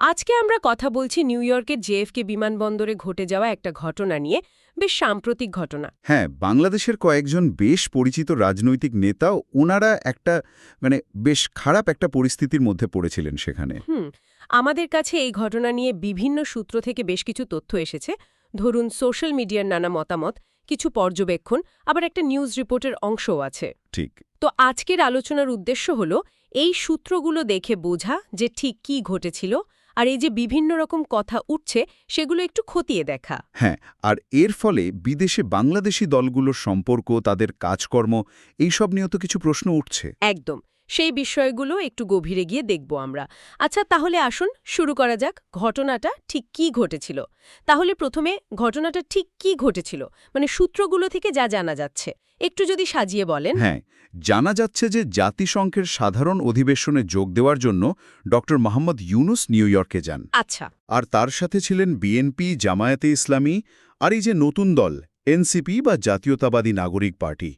আজকে আমরা কথা বলছি নিউ ইয়র্কের জেএফকে বিমানবন্দরে ঘটে যাওয়া একটা ঘটনা নিয়ে বেশ সাম্প্রতিক ঘটনা। হ্যাঁ বাংলাদেশের কয়েকজন বেশ পরিচিত রাজনৈতিক নেতা ওনারা একটা মানে বেশ খারাপ একটা পরিস্থিতির মধ্যে পড়েছিলেন সেখানে। হুম আমাদের কাছে এই ঘটনা নিয়ে বিভিন্ন সূত্র থেকে বেশ কিছু তথ্য এসেছে। ধরুন সোশ্যাল মিডিয়ার নানা মতামত কিছু পর্যবেক্ষণ আবার একটা নিউজ রিপোর্টের অংশও আছে। ঠিক। তো আজকের আলোচনার উদ্দেশ্য হল এই সূত্রগুলো দেখে বোঝা যে ঠিক কি ঘটেছিল আর এই যে বিভিন্ন রকম কথা উঠছে সেগুলো একটু খতিয়ে দেখা। হ্যাঁ আর এর ফলে বিদেশে বাংলাদেশি দলগুলোর সম্পর্ক তাদের কাজকর্ম এইসব নিয়ে তো কিছু প্রশ্ন উঠছে। একদম। সেই বিষয়গুলো একটু গভীরে গিয়ে দেখব আমরা। আচ্ছা তাহলে আসুন শুরু করা যাক। ঘটনাটা ঠিক কি ঘটেছিল? তাহলে প্রথমে ঘটনাটা ঠিক কি ঘটেছিল? মানে সূত্রগুলো থেকে যা জানা যাচ্ছে। একটু যদি সাজিয়ে বলেন। হ্যাঁ জানা যাচ্ছে যে জাতিসংঘের সাধারণ অধিবেশনে যোগ দেওয়ার জন্য ড মোহাম্মদ ইউনুস নিউ ইয়র্কে যান। আচ্ছা। আর তার সাথে ছিলেন বিএনপি জামায়াতে ইসলামী আর এই যে নতুন দল এনসিপি বা জাতীয়তাবাদী নাগরিক পার্টি।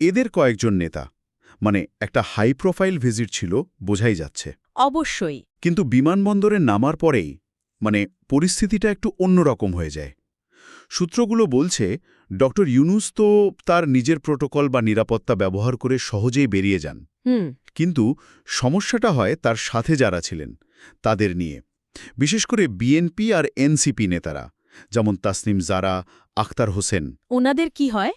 এদের কয়েকজন নেতা। মানে একটা হাই প্রোফাইল ভিজিট ছিল বোঝাই যাচ্ছে। অবশ্যই। কিন্তু বিমানবন্দরে নামার পরেই মানে পরিস্থিতিটা একটু অন্যরকম হয়ে যায়। সূত্রগুলো বলছে ড ইউনুস তো তার নিজের প্রোটোকল বা নিরাপত্তা ব্যবহার করে সহজেই বেরিয়ে যান। কিন্তু সমস্যাটা হয় তার সাথে যারা ছিলেন তাদের নিয়ে। বিশেষ করে বিএনপি আর এনসিপি নেতারা যেমন তাসনিম জারা আখতার হোসেন। ওনাদের কি হয়?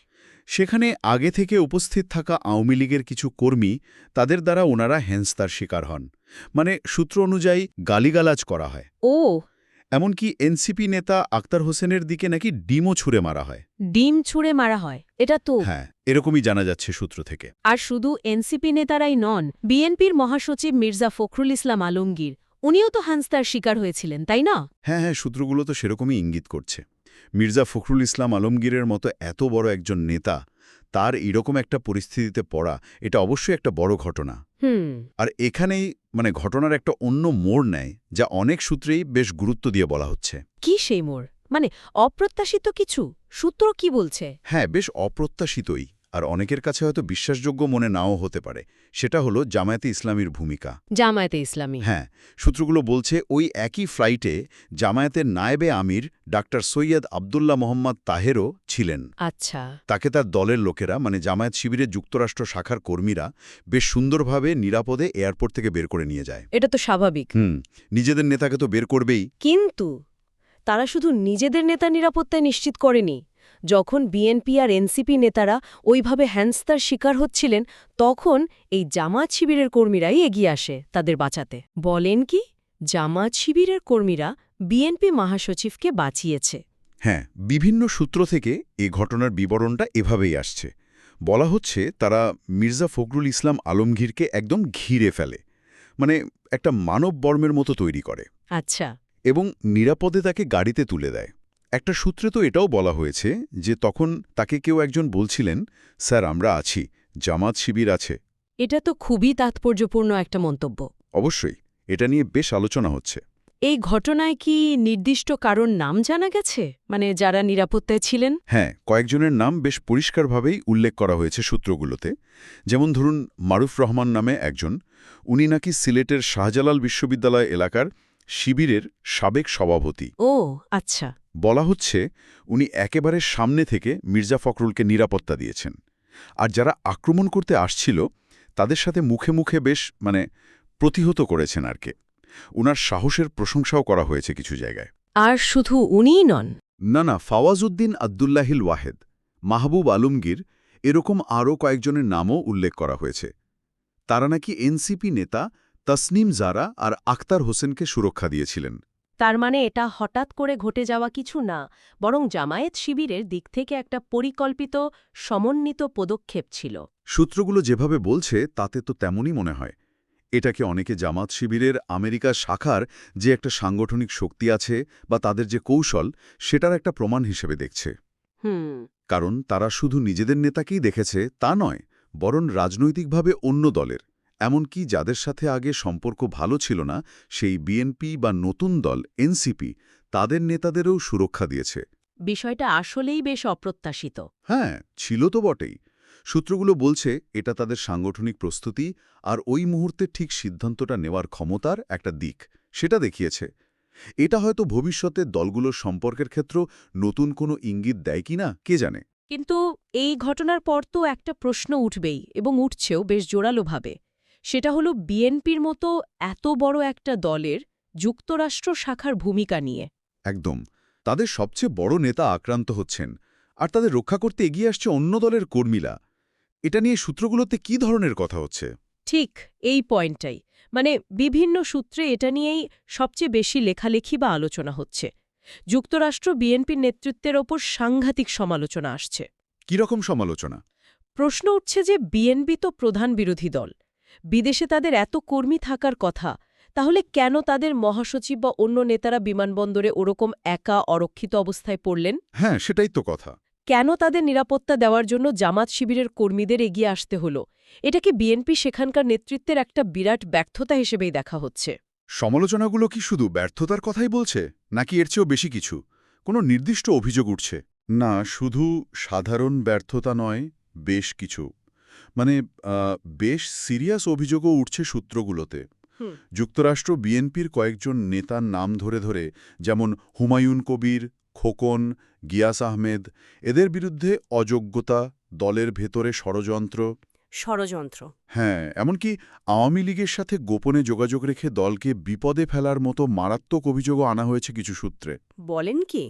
সেখানে আগে থেকে উপস্থিত থাকা আওয়ামী লীগের কিছু কর্মী তাদের দ্বারা ওনারা হেনস্তার শিকার হন। মানে সূত্র অনুযায়ী গালিগালাজ করা হয়। ও। এমনকি এনসিপি নেতা আক্তার হোসেনের দিকে নাকি ডিমও ছুঁড়ে মারা হয়। ডিম ছুঁড়ে মারা হয়। এটা তো। হ্যাঁ এরকমই জানা যাচ্ছে সূত্র থেকে। আর শুধু এনসিপি নেতারাই নন বিএনপির মহাসচিব মির্জা ফখরুল ইসলাম আলমগীর উনিও তো হান্সতার শিকার হয়েছিলেন তাই না? হ্যাঁ হ্যাঁ সূত্রগুলো তো সেরকমই ইঙ্গিত করছে। মির্জা ফখরুল ইসলাম আলমগীরের মতো এত বড় একজন নেতা তার এরকম একটা পরিস্থিতিতে পড়া এটা অবশ্যই একটা বড় ঘটনা। আর এখানেই মানে ঘটনার একটা অন্য মোড় নেয় যা অনেক সূত্রেই বেশ গুরুত্ব দিয়ে বলা হচ্ছে। কি সেই মোড়? মানে অপ্রত্যাশিত কিছু? সূত্র কি বলছে? হ্যাঁ বেশ অপ্রত্যাশিতই। আর অনেকের কাছে হয়তো বিশ্বাসযোগ্য মনে নাও হতে পারে। সেটা হলো জামায়াতে ইসলামীর ভূমিকা। জামায়াতে ইসলামী। হ্যাঁ সূত্রগুলো বলছে ওই একই ফ্লাইটে জামায়াতের নায়েবে আমির ডাক্তার সৈয়দ আবদুল্লাহ মোহাম্মদ তাহেরও ছিলেন। আচ্ছা। তাকে তার দলের লোকেরা মানে জামায়াত শিবিরের যুক্তরাষ্ট্র শাখার কর্মীরা বেশ সুন্দরভাবে নিরাপদে এয়ারপোর্ট থেকে বের করে নিয়ে যায়। এটা তো স্বাভাবিক। হুম নিজেদের নেতাকে তো বের করবেই। কিন্তু তারা শুধু নিজেদের নেতা নিরাপত্তায় নিশ্চিত করেনি যখন বিএনপি আর এনসিপি নেতারা ওইভাবে হ্যান্সতার শিকার হচ্ছিলেন তখন এই জামাত শিবিরের কর্মীরাই এগিয়ে আসে তাদের বাঁচাতে। বলেন কি জামাত শিবিরের কর্মীরা বিএনপি মহাসচিবকে বাঁচিয়েছে। হ্যাঁ বিভিন্ন সূত্র থেকে এ ঘটনার বিবরণটা এভাবেই আসছে। বলা হচ্ছে তারা মির্জা ফখরুল ইসলাম আলমগীরকে একদম ঘিরে ফেলে। মানে একটা মানব বর্মের মতো তৈরি করে। আচ্ছা। এবং নিরাপদে তাকে গাড়িতে তুলে দেয়। একটা সূত্রে তো এটাও বলা হয়েছে যে তখন তাকে কেউ একজন বলছিলেন স্যার আমরা আছি জামাত শিবির আছে। এটা তো খুবই তাৎপর্যপূর্ণ একটা মন্তব্য। অবশ্যই এটা নিয়ে বেশ আলোচনা হচ্ছে। এই ঘটনায় কি নির্দিষ্ট কারণ নাম জানা গেছে? মানে যারা নিরাপত্তায় ছিলেন? হ্যাঁ কয়েকজনের নাম বেশ পরিষ্কারভাবেই উল্লেখ করা হয়েছে সূত্রগুলোতে। যেমন ধরুন মারুফ রহমান নামে একজন উনি নাকি সিলেটের শাহজালাল বিশ্ববিদ্যালয় এলাকার শিবিরের সাবেক সভাপতি। ও আচ্ছা। বলা হচ্ছে উনি একেবারে সামনে থেকে মির্জা ফখরুলকে নিরাপত্তা দিয়েছেন। আর যারা আক্রমণ করতে আসছিল তাদের সাথে মুখে মুখে বেশ মানে প্রতিহত করেছেন আর কে। উনার সাহসের প্রশংসাও করা হয়েছে কিছু জায়গায়। আর শুধু উনিই নন। না না ফাওয়াজউদ্দিন আবদুল্লাহিল ওয়াহেদ মাহবুব আলমগীর এরকম আরও কয়েকজনের নামও উল্লেখ করা হয়েছে। তারা নাকি এনসিপি নেতা তসনিম জারা আর আক্তার হোসেনকে সুরক্ষা দিয়েছিলেন। তার মানে এটা হঠাৎ করে ঘটে যাওয়া কিছু না বরং জামায়েত শিবিরের দিক থেকে একটা পরিকল্পিত সমন্বিত পদক্ষেপ ছিল। সূত্রগুলো যেভাবে বলছে তাতে তো তেমনই মনে হয়। এটাকে অনেকে জামাত শিবিরের আমেরিকা শাখার যে একটা সাংগঠনিক শক্তি আছে বা তাদের যে কৌশল সেটার একটা প্রমাণ হিসেবে দেখছে। হুম। কারণ তারা শুধু নিজেদের নেতাকেই দেখেছে তা নয় বরং রাজনৈতিকভাবে অন্য দলের। এমনকি যাদের সাথে আগে সম্পর্ক ভালো ছিল না সেই বিএনপি বা নতুন দল এনসিপি তাদের নেতাদেরও সুরক্ষা দিয়েছে। বিষয়টা আসলেই বেশ অপ্রত্যাশিত। হ্যাঁ ছিল তো বটেই। সূত্রগুলো বলছে এটা তাদের সাংগঠনিক প্রস্তুতি আর ওই মুহূর্তে ঠিক সিদ্ধান্তটা নেওয়ার ক্ষমতার একটা দিক। সেটা দেখিয়েছে। এটা হয়তো ভবিষ্যতে দলগুলোর সম্পর্কের ক্ষেত্র নতুন কোনো ইঙ্গিত দেয় কিনা কে জানে? কিন্তু এই ঘটনার পর তো একটা প্রশ্ন উঠবেই এবং উঠছেও বেশ জোরালোভাবে। সেটা হলো বিএনপির মতো এত বড় একটা দলের যুক্তরাষ্ট্র শাখার ভূমিকা নিয়ে। একদম। তাদের সবচেয়ে বড় নেতা আক্রান্ত হচ্ছেন আর তাদের রক্ষা করতে এগিয়ে আসছে অন্য দলের কর্মীরা। এটা নিয়ে সূত্রগুলোতে কি ধরনের কথা হচ্ছে? ঠিক এই পয়েন্টটাই। মানে বিভিন্ন সূত্রে এটা নিয়েই সবচেয়ে বেশি লেখালেখি বা আলোচনা হচ্ছে। যুক্তরাষ্ট্র বিএনপির নেতৃত্বের ওপর সাংঘাতিক সমালোচনা আসছে। কীরকম সমালোচনা? প্রশ্ন উঠছে যে বিএনপি তো প্রধান বিরোধী দল। বিদেশে তাদের এত কর্মী থাকার কথা তাহলে কেন তাদের মহাসচিব বা অন্য নেতারা বিমানবন্দরে ওরকম একা অরক্ষিত অবস্থায় পড়লেন? হ্যাঁ সেটাই তো কথা। কেন তাদের নিরাপত্তা দেওয়ার জন্য জামাত শিবিরের কর্মীদের এগিয়ে আসতে হলো? এটা কি বিএনপি সেখানকার নেতৃত্বের একটা বিরাট ব্যর্থতা হিসেবেই দেখা হচ্ছে। সমালোচনাগুলো কি শুধু ব্যর্থতার কথাই বলছে নাকি এর চেয়েও বেশি কিছু? কোনো নির্দিষ্ট অভিযোগ উঠছে? না শুধু সাধারণ ব্যর্থতা নয় বেশ কিছু। মানে বেশ সিরিয়াস অভিযোগও উঠছে সূত্রগুলোতে। যুক্তরাষ্ট্র বিএনপির কয়েকজন নেতার নাম ধরে ধরে যেমন হুমায়ুন কবির খোকন গিয়াস আহমেদ এদের বিরুদ্ধে অযোগ্যতা দলের ভেতরে ষড়যন্ত্র। ষড়যন্ত্র। হ্যাঁ এমনকি আওয়ামী লীগের সাথে গোপনে যোগাযোগ রেখে দলকে বিপদে ফেলার মতো মারাত্মক অভিযোগও আনা হয়েছে কিছু সূত্রে। বলেন কি?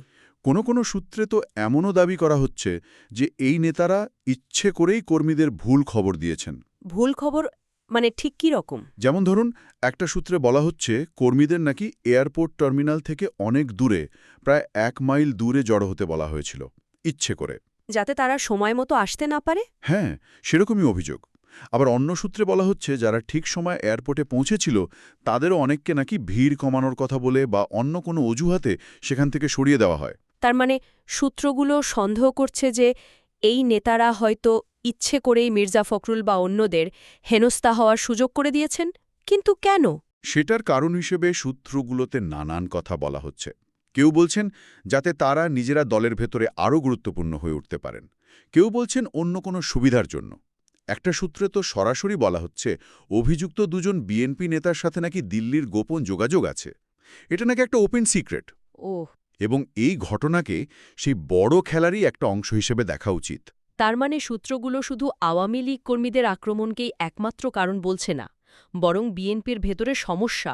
কোনো কোনো সূত্রে তো এমনও দাবি করা হচ্ছে যে এই নেতারা ইচ্ছে করেই কর্মীদের ভুল খবর দিয়েছেন। ভুল খবর মানে ঠিক কি রকম? যেমন ধরুন একটা সূত্রে বলা হচ্ছে কর্মীদের নাকি এয়ারপোর্ট টার্মিনাল থেকে অনেক দূরে প্রায় এক মাইল দূরে জড়ো হতে বলা হয়েছিল ইচ্ছে করে। যাতে তারা সময় মতো আসতে না পারে? হ্যাঁ সেরকমই অভিযোগ। আবার অন্য সূত্রে বলা হচ্ছে যারা ঠিক সময় এয়ারপোর্টে পৌঁছেছিল তাদেরও অনেককে নাকি ভিড় কমানোর কথা বলে বা অন্য কোনো অজুহাতে সেখান থেকে সরিয়ে দেওয়া হয়। তার মানে সূত্রগুলো সন্দেহ করছে যে এই নেতারা হয়তো ইচ্ছে করেই মির্জা ফখরুল বা অন্যদের হেনস্থা হওয়ার সুযোগ করে দিয়েছেন কিন্তু কেন? সেটার কারণ হিসেবে সূত্রগুলোতে নানান কথা বলা হচ্ছে। কেউ বলছেন যাতে তারা নিজেরা দলের ভেতরে আরও গুরুত্বপূর্ণ হয়ে উঠতে পারেন। কেউ বলছেন অন্য কোনো সুবিধার জন্য। একটা সূত্রে তো সরাসরি বলা হচ্ছে অভিযুক্ত দুজন বিএনপি নেতার সাথে নাকি দিল্লির গোপন যোগাযোগ আছে। এটা নাকি একটা ওপেন সিক্রেট। ও এবং এই ঘটনাকে সেই বড় খেলারই একটা অংশ হিসেবে দেখা উচিত। তার মানে সূত্রগুলো শুধু আওয়ামী লীগ কর্মীদের আক্রমণকেই একমাত্র কারণ বলছে না বরং বিএনপির ভেতরে সমস্যা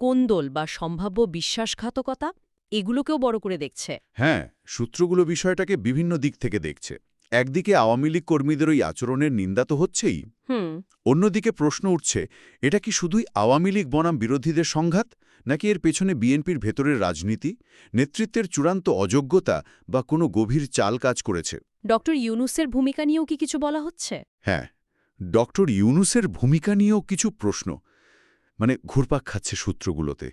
কোন্দল বা সম্ভাব্য বিশ্বাসঘাতকতা এগুলোকেও বড় করে দেখছে। হ্যাঁ সূত্রগুলো বিষয়টাকে বিভিন্ন দিক থেকে দেখছে। একদিকে আওয়ামী লীগ কর্মীদের ওই আচরণের নিন্দা তো হচ্ছেই। অন্যদিকে প্রশ্ন উঠছে এটা কি শুধুই আওয়ামী লীগ বনাম বিরোধীদের সংঘাত নাকি এর পেছনে বিএনপির ভেতরের রাজনীতি নেতৃত্বের চূড়ান্ত অযোগ্যতা বা কোনো গভীর চাল কাজ করেছে? ডক্টর ইউনুসের ভূমিকা নিয়েও কি কিছু বলা হচ্ছে? হ্যাঁ ডক্টর ইউনুসের ভূমিকা নিয়েও কিছু প্রশ্ন। মানে ঘুরপাক খাচ্ছে সূত্রগুলোতে।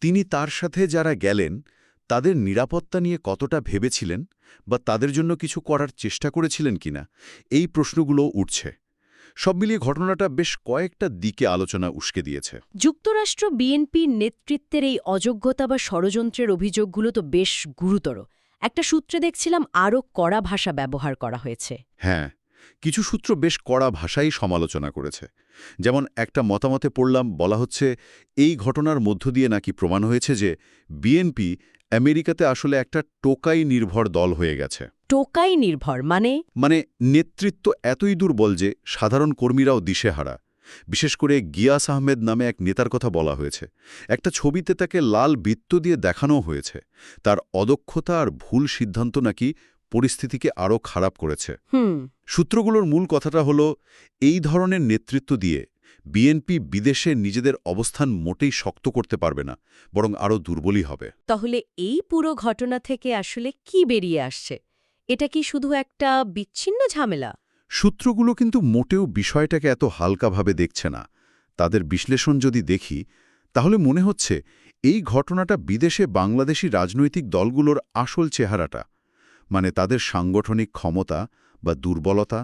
তিনি তার সাথে যারা গেলেন তাদের নিরাপত্তা নিয়ে কতটা ভেবেছিলেন বা তাদের জন্য কিছু করার চেষ্টা করেছিলেন কিনা এই প্রশ্নগুলো উঠছে। সব মিলিয়ে ঘটনাটা বেশ কয়েকটা দিকে আলোচনা উস্কে দিয়েছে। যুক্তরাষ্ট্র বিএনপির নেতৃত্বের এই অযোগ্যতা বা ষড়যন্ত্রের অভিযোগগুলো তো বেশ গুরুতর। একটা সূত্রে দেখছিলাম আরও কড়া ভাষা ব্যবহার করা হয়েছে। হ্যাঁ কিছু সূত্র বেশ কড়া ভাষাই সমালোচনা করেছে। যেমন একটা মতামতে পড়লাম বলা হচ্ছে এই ঘটনার মধ্য দিয়ে নাকি প্রমাণ হয়েছে যে বিএনপি আমেরিকাতে আসলে একটা টোকাই নির্ভর দল হয়ে গেছে। টোকাই নির্ভর মানে? মানে নেতৃত্ব এতই দুর্বল যে সাধারণ কর্মীরাও দিশেহারা। বিশেষ করে গিয়াস আহমেদ নামে এক নেতার কথা বলা হয়েছে। একটা ছবিতে তাকে লাল বৃত্ত দিয়ে দেখানো হয়েছে। তার অদক্ষতা আর ভুল সিদ্ধান্ত নাকি পরিস্থিতিকে আরও খারাপ করেছে। সূত্রগুলোর মূল কথাটা হলো এই ধরনের নেতৃত্ব দিয়ে বিএনপি বিদেশে নিজেদের অবস্থান মোটেই শক্ত করতে পারবে না বরং আরও দুর্বলই হবে। তাহলে এই পুরো ঘটনা থেকে আসলে কি বেরিয়ে আসছে? এটা কি শুধু একটা বিচ্ছিন্ন ঝামেলা? সূত্রগুলো কিন্তু মোটেও বিষয়টাকে এত হালকাভাবে দেখছে না। তাদের বিশ্লেষণ যদি দেখি তাহলে মনে হচ্ছে এই ঘটনাটা বিদেশে বাংলাদেশি রাজনৈতিক দলগুলোর আসল চেহারাটা। মানে তাদের সাংগঠনিক ক্ষমতা বা দুর্বলতা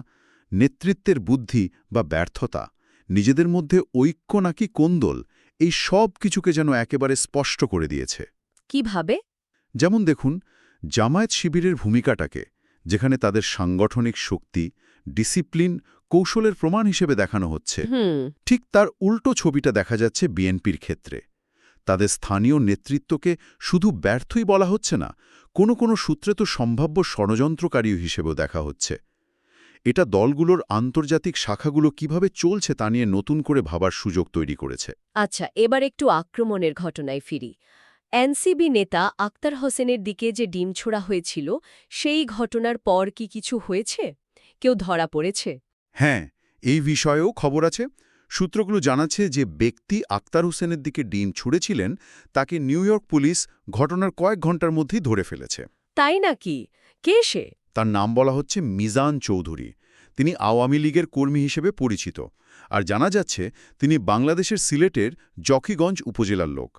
নেতৃত্বের বুদ্ধি বা ব্যর্থতা। নিজেদের মধ্যে ঐক্য নাকি কোন্দল এই সব কিছুকে যেন একেবারে স্পষ্ট করে দিয়েছে। কীভাবে? যেমন দেখুন জামায়াত শিবিরের ভূমিকাটাকে যেখানে তাদের সাংগঠনিক শক্তি ডিসিপ্লিন কৌশলের প্রমাণ হিসেবে দেখানো হচ্ছে ঠিক তার উল্টো ছবিটা দেখা যাচ্ছে বিএনপির ক্ষেত্রে। তাদের স্থানীয় নেতৃত্বকে শুধু ব্যর্থই বলা হচ্ছে না কোনো কোনো সূত্রে তো সম্ভাব্য ষড়যন্ত্রকারী হিসেবেও দেখা হচ্ছে। এটা দলগুলোর আন্তর্জাতিক শাখাগুলো কীভাবে চলছে তা নিয়ে নতুন করে ভাবার সুযোগ তৈরি করেছে। আচ্ছা এবার একটু আক্রমণের ঘটনায় ফিরি। এনসিবি নেতা আক্তার হোসেনের দিকে যে ডিম ছোড়া হয়েছিল সেই ঘটনার পর কি কিছু হয়েছে? কেউ ধরা পড়েছে? হ্যাঁ এই বিষয়েও খবর আছে। সূত্রগুলো জানাচ্ছে যে ব্যক্তি আক্তার হোসেনের দিকে ডিম ছুঁড়েছিলেন তাকে নিউ ইয়র্ক পুলিশ ঘটনার কয়েক ঘণ্টার মধ্যেই ধরে ফেলেছে। তাই নাকি? কে সে? তার নাম বলা হচ্ছে মিজান চৌধুরী। তিনি আওয়ামী লীগের কর্মী হিসেবে পরিচিত। আর জানা যাচ্ছে তিনি বাংলাদেশের সিলেটের জকিগঞ্জ উপজেলার লোক।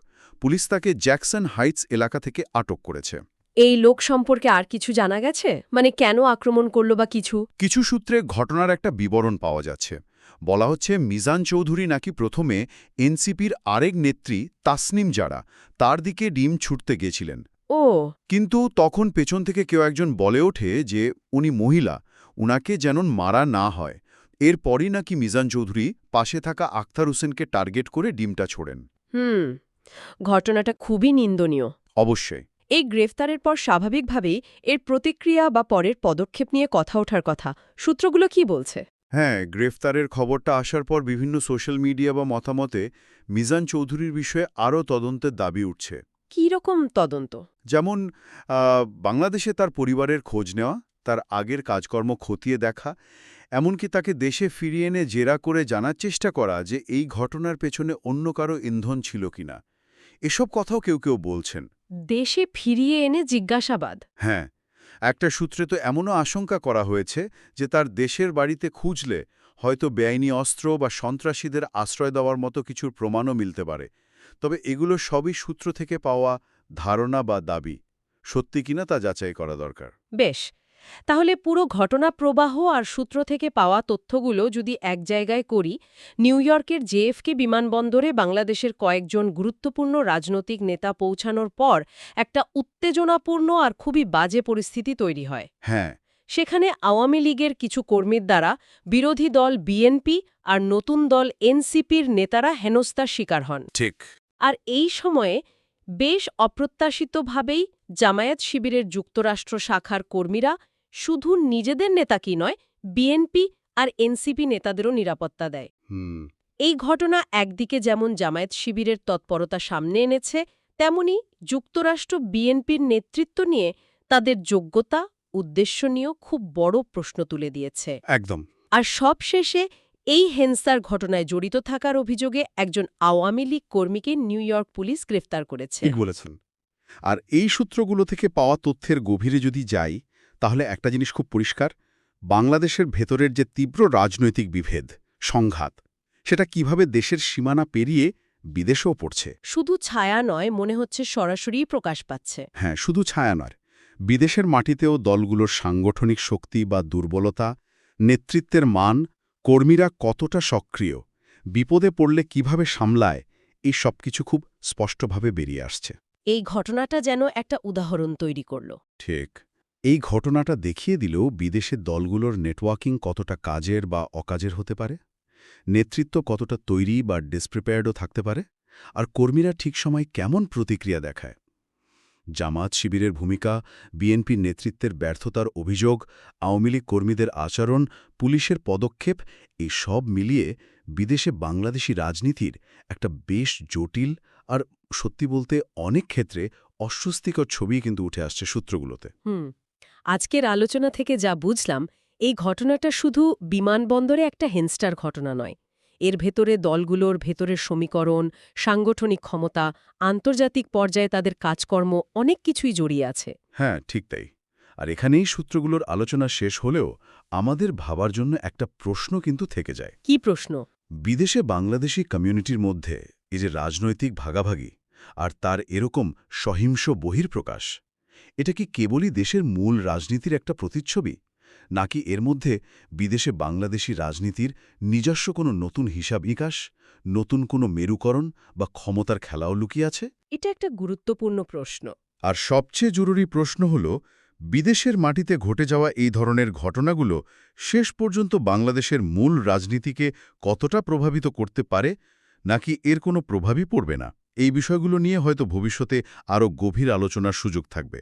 পুলিশ তাকে জ্যাকসন হাইটস এলাকা থেকে আটক করেছে। এই লোক সম্পর্কে আর কিছু জানা গেছে? মানে কেন আক্রমণ করল বা কিছু? কিছু সূত্রে ঘটনার একটা বিবরণ পাওয়া যাচ্ছে। বলা হচ্ছে মিজান চৌধুরী নাকি প্রথমে এনসিপির আরেক নেত্রী তাসনিম যারা তার দিকে ডিম ছুটতে গেছিলেন। ও। কিন্তু তখন পেছন থেকে কেউ একজন বলে ওঠে যে উনি মহিলা উনাকে যেন মারা না হয়। এরপরই নাকি মিজান চৌধুরী পাশে থাকা আখতার হোসেনকে টার্গেট করে ডিমটা ছোড়েন। হুম ঘটনাটা খুবই নিন্দনীয়। অবশ্যই। এই গ্রেফতারের পর স্বাভাবিকভাবেই এর প্রতিক্রিয়া বা পরের পদক্ষেপ নিয়ে কথা ওঠার কথা। সূত্রগুলো কি বলছে? হ্যাঁ গ্রেফতারের খবরটা আসার পর বিভিন্ন সোশ্যাল মিডিয়া বা মতামতে মিজান চৌধুরীর বিষয়ে আরও তদন্তের দাবি উঠছে। কী রকম তদন্ত? যেমন বাংলাদেশে তার পরিবারের খোঁজ নেওয়া তার আগের কাজকর্ম খতিয়ে দেখা এমনকি তাকে দেশে ফিরিয়ে এনে জেরা করে জানার চেষ্টা করা যে এই ঘটনার পেছনে অন্য কারও ইন্ধন ছিল কিনা। এসব কথাও কেউ কেউ বলছেন। দেশে ফিরিয়ে এনে জিজ্ঞাসাবাদ? হ্যাঁ একটা সূত্রে তো এমনও আশঙ্কা করা হয়েছে যে তার দেশের বাড়িতে খুঁজলে হয়তো বেআইনি অস্ত্র বা সন্ত্রাসীদের আশ্রয় দেওয়ার মতো কিছুর প্রমাণও মিলতে পারে। তবে এগুলো সবই সূত্র থেকে পাওয়া ধারণা বা দাবি। সত্যি কিনা তা যাচাই করা দরকার। বেশ তাহলে পুরো ঘটনা প্রবাহ আর সূত্র থেকে পাওয়া তথ্যগুলো যদি এক জায়গায় করি নিউ ইয়র্কের জেএফকে বিমানবন্দরে বাংলাদেশের কয়েকজন গুরুত্বপূর্ণ রাজনৈতিক নেতা পৌঁছানোর পর একটা উত্তেজনাপূর্ণ আর খুবই বাজে পরিস্থিতি তৈরি হয়। হ্যাঁ। সেখানে আওয়ামী লীগের কিছু কর্মীর দ্বারা বিরোধী দল বিএনপি আর নতুন দল এনসিপির নেতারা হেনস্থার শিকার হন। ঠিক। আর এই সময়ে বেশ অপ্রত্যাশিতভাবেই জামায়াত শিবিরের যুক্তরাষ্ট্র শাখার কর্মীরা শুধু নিজেদের নেতাকেই নয় বিএনপি আর এনসিপি নেতাদেরও নিরাপত্তা দেয়। এই ঘটনা একদিকে যেমন জামায়াত শিবিরের তৎপরতা সামনে এনেছে তেমনি যুক্তরাষ্ট্র বিএনপির নেতৃত্ব নিয়ে তাদের যোগ্যতা উদ্দেশ্য নিয়েও খুব বড় প্রশ্ন তুলে দিয়েছে। একদম। আর সবশেষে এই হেনসার ঘটনায় জড়িত থাকার অভিযোগে একজন আওয়ামী লীগ কর্মীকে নিউ ইয়র্ক পুলিশ গ্রেফতার করেছে। ঠিক বলেছেন। আর এই সূত্রগুলো থেকে পাওয়া তথ্যের গভীরে যদি যাই তাহলে একটা জিনিস খুব পরিষ্কার বাংলাদেশের ভেতরের যে তীব্র রাজনৈতিক বিভেদ সংঘাত সেটা কীভাবে দেশের সীমানা পেরিয়ে বিদেশেও পড়ছে। শুধু ছায়া নয় মনে হচ্ছে সরাসরিই প্রকাশ পাচ্ছে। হ্যাঁ শুধু ছায়া নয় বিদেশের মাটিতেও দলগুলোর সাংগঠনিক শক্তি বা দুর্বলতা নেতৃত্বের মান কর্মীরা কতটা সক্রিয় বিপদে পড়লে কীভাবে সামলায় এই সব কিছু খুব স্পষ্টভাবে বেরিয়ে আসছে। এই ঘটনাটা যেন একটা উদাহরণ তৈরি করল। ঠিক। এই ঘটনাটা দেখিয়ে দিলেও বিদেশের দলগুলোর নেটওয়ার্কিং কতটা কাজের বা অকাজের হতে পারে? নেতৃত্ব কতটা তৈরি বা ডিসপ্রিপেয়ার্ডও থাকতে পারে? আর কর্মীরা ঠিক সময় কেমন প্রতিক্রিয়া দেখায়? জামাত শিবিরের ভূমিকা, বিএনপির নেতৃত্বের ব্যর্থতার অভিযোগ, আওয়ামী লীগ কর্মীদের আচরণ, পুলিশের পদক্ষেপ এই সব মিলিয়ে বিদেশে বাংলাদেশি রাজনীতির একটা বেশ জটিল আর সত্যি বলতে অনেক ক্ষেত্রে অস্বস্তিকর ছবি কিন্তু উঠে আসছে সূত্রগুলোতে। আজকের আলোচনা থেকে যা বুঝলাম, এই ঘটনাটা শুধু বিমানবন্দরে একটা হেনস্টার ঘটনা নয়। এর ভেতরে দলগুলোর ভেতরের সমীকরণ সাংগঠনিক ক্ষমতা আন্তর্জাতিক পর্যায়ে তাদের কাজকর্ম অনেক কিছুই জড়িয়ে আছে। হ্যাঁ ঠিক তাই। আর এখানেই সূত্রগুলোর আলোচনা শেষ হলেও আমাদের ভাবার জন্য একটা প্রশ্ন কিন্তু থেকে যায়। কি প্রশ্ন? বিদেশে বাংলাদেশি কমিউনিটির মধ্যে এই যে রাজনৈতিক ভাগাভাগি আর তার এরকম সহিংস বহির্প্রকাশ এটা কি কেবলই দেশের মূল রাজনীতির একটা প্রতিচ্ছবি? নাকি এর মধ্যে বিদেশে বাংলাদেশি রাজনীতির নিজস্ব কোনো নতুন হিসাব নিকাশ নতুন কোনো মেরুকরণ বা ক্ষমতার খেলাও লুকিয়ে আছে? এটা একটা গুরুত্বপূর্ণ প্রশ্ন। আর সবচেয়ে জরুরি প্রশ্ন হল বিদেশের মাটিতে ঘটে যাওয়া এই ধরনের ঘটনাগুলো শেষ পর্যন্ত বাংলাদেশের মূল রাজনীতিকে কতটা প্রভাবিত করতে পারে নাকি এর কোনো প্রভাবই পড়বে না? এই বিষয়গুলো নিয়ে হয়তো ভবিষ্যতে আরও গভীর আলোচনার সুযোগ থাকবে।